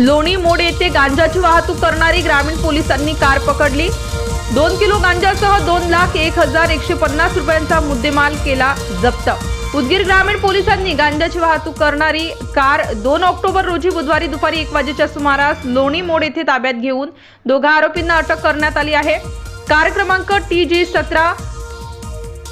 लोणी मोड येथे गांजाची वाहतूक करणारी ग्रामीण पोलिसांनी कार पकडली. दोन किलो गांजासह दोन लाख एक हजार एकशे पन्नास रुपयांचा मुद्देमाल केला जप्त. उदगीर ग्रामीण पोलिसांनी गांजाची वाहतूक करणारी कार दोन ऑक्टोबर रोजी बुधवारी दुपारी एक वाजेच्या सुमारास लोणी मोड येथे ताब्यात घेऊन दोघा आरोपींना अटक करण्यात आली आहे. कार क्रमांक टी जी सतरा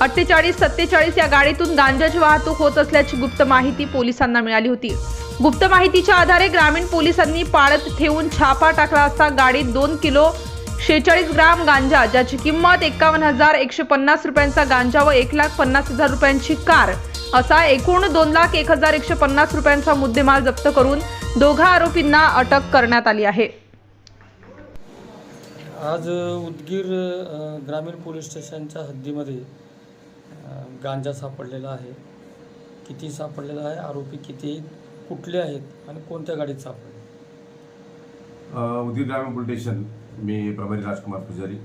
अठ्ठेचाळीस सत्तेचाळीस या गाडीतून गांजाची वाहतूक होत असल्याची गुप्त माहिती पोलिसांना मिळाली होती. गुप्त माहितीच्या आधारे ग्रामीण पोलिसांनी पाळत ठेवून छापा टाकला असता गाडीत दोन किलो शेहेचाळीस ग्राम गांजा ज्याची किंमत एकावन्न हजार एकशे पन्नास रुपयांचा गांजा व एक लाख पन्नास हजार रुपयांची कार असा एकूण दोन लाख एक हजार एकशे पन्नास रुपयांचा मुद्देमाल जप्त करून दोघा आरोपींना अटक करण्यात आली आहे. आज उदगीर ग्रामीण पोलीस स्टेशनच्या हद्दीमध्ये गांजा सापडलेला आहे. किती सापडलेला आहे? आरोपी किती कुठले आहेत आणि कोणत्या गाडीत सापडले? उदगीर ग्रामीण पोलीस स्टेशन मी प्रभारी राजकुमार पुजारी.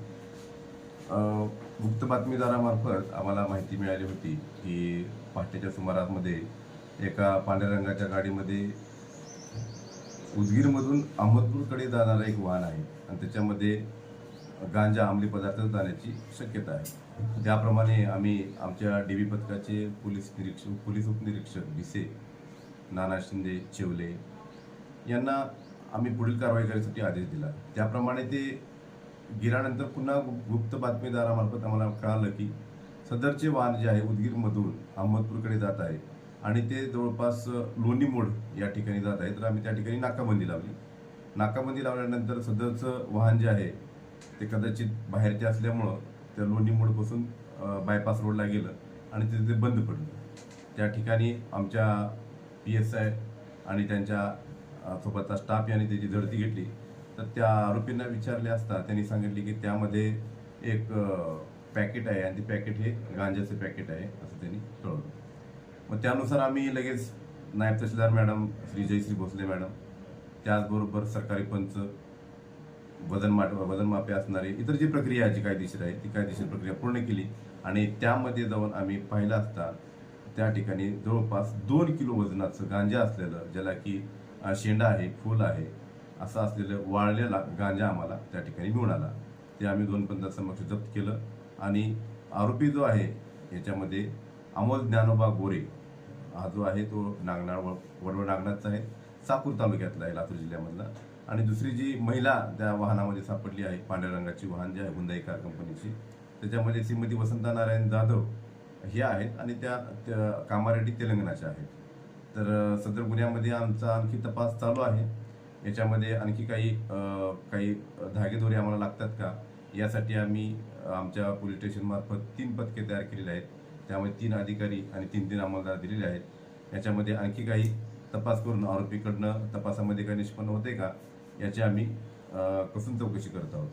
गुप्त बातमीदारामार्फत आम्हाला माहिती मिळाली होती की पहाटेच्या सुमारामध्ये एका पांढऱ्या रंगाच्या गाडीमध्ये उदगीरमधून अहमदपूरकडे जाणारं एक वाहन आहे आणि त्याच्यामध्ये गांजा अंमली पदार्थ जाण्याची शक्यता आहे. त्याप्रमाणे आम्ही आमच्या डी बी पथकाचे पोलीस निरीक्षक पोलीस उपनिरीक्षक भिसे नाना शिंदे चेवले यांना आम्ही पुढील कारवाई करण्यासाठी आदेश दिला. त्याप्रमाणे ते गेल्यानंतर पुन्हा गुप्त बातमीदारामार्फत आम्हाला कळालं की सदरचे वाहन जे आहे उदगीरमधून अहमदपूरकडे जात आहे आणि ते जवळपास लोणी मोड या ठिकाणी जात आहे. तर आम्ही त्या ठिकाणी नाकाबंदी लावली. नाकाबंदी लावल्यानंतर सदरचं वाहन जे आहे ते कदाचित बाहेरचे असल्यामुळं त्या लोणी मोडपासून बायपास रोडला गेलं आणि तिथे ते बंद पडलं. त्या ठिकाणी आमच्या पी एस आय आणि त्यांच्या सोबतचा स्टाफ यांनी त्याची झडती घेतली. तर त्या आरोपींना विचारले असता त्यांनी सांगितले की त्यामध्ये एक पॅकेट आहे आणि ते पॅकेट हे गांजाचे पॅकेट आहे असं त्यांनी कळवलं. मग त्यानुसार आम्ही लगेच नायब तहसीलदार मॅडम श्री जयश्री भोसले मॅडम त्याचबरोबर सरकारी पंच वजन माट वजन मापे असणारे इतर जी प्रक्रिया जी कायदेशीर आहे ती कायदेशीर प्रक्रिया पूर्ण केली. आणि त्यामध्ये जाऊन आम्ही पाहिलं असता त्या ठिकाणी जवळपास दोन किलो वजनाचं गांजा असलेलं ज्याला की शेंडा आहे फूल आहे असं असलेलं वाळलेला गांजा आम्हाला त्या ठिकाणी मिळून आला ते आम्ही दोन पंचांसमक्ष जप्त केलं आणि आरोपी जो आहे याच्यामध्ये अमोल ज्ञानोबा गोरे हा जो आहे तो नागनाळ वड- वडवड नागनाथचा आहे चाकूर तालुक्यातला आहे लातूर जिल्ह्यामधला. आणि दुसरी जी महिला त्या वाहनामध्ये सापडली आहे पांढऱ्या रंगाची वाहन जी आहे हुंदाई कार कंपनीची त्याच्यामध्ये श्रीमती वसंता नारायण जाधव हे आहेत आणि त्या त्या कामारेड्डी तेलंगणाच्या आहेत. तर सदर गुन्ह्यामध्ये आमचा आणखी तपास चालू आहे. याच्यामध्ये आणखी काही काही धागेदोरे आम्हाला लागतात का? यासाठी आम्ही आमच्या पोलीस स्टेशनमार्फत तीन पथके तयार केलेली आहेत. त्यामध्ये तीन अधिकारी आणि तीन तीन अंमलदार दिलेले आहेत. याच्यामध्ये आणखी काही तपास करून आरोपीकडनं तपासामध्ये काही निष्पन्न होते का? याची आम्ही कसून चौकशी करत आहोत.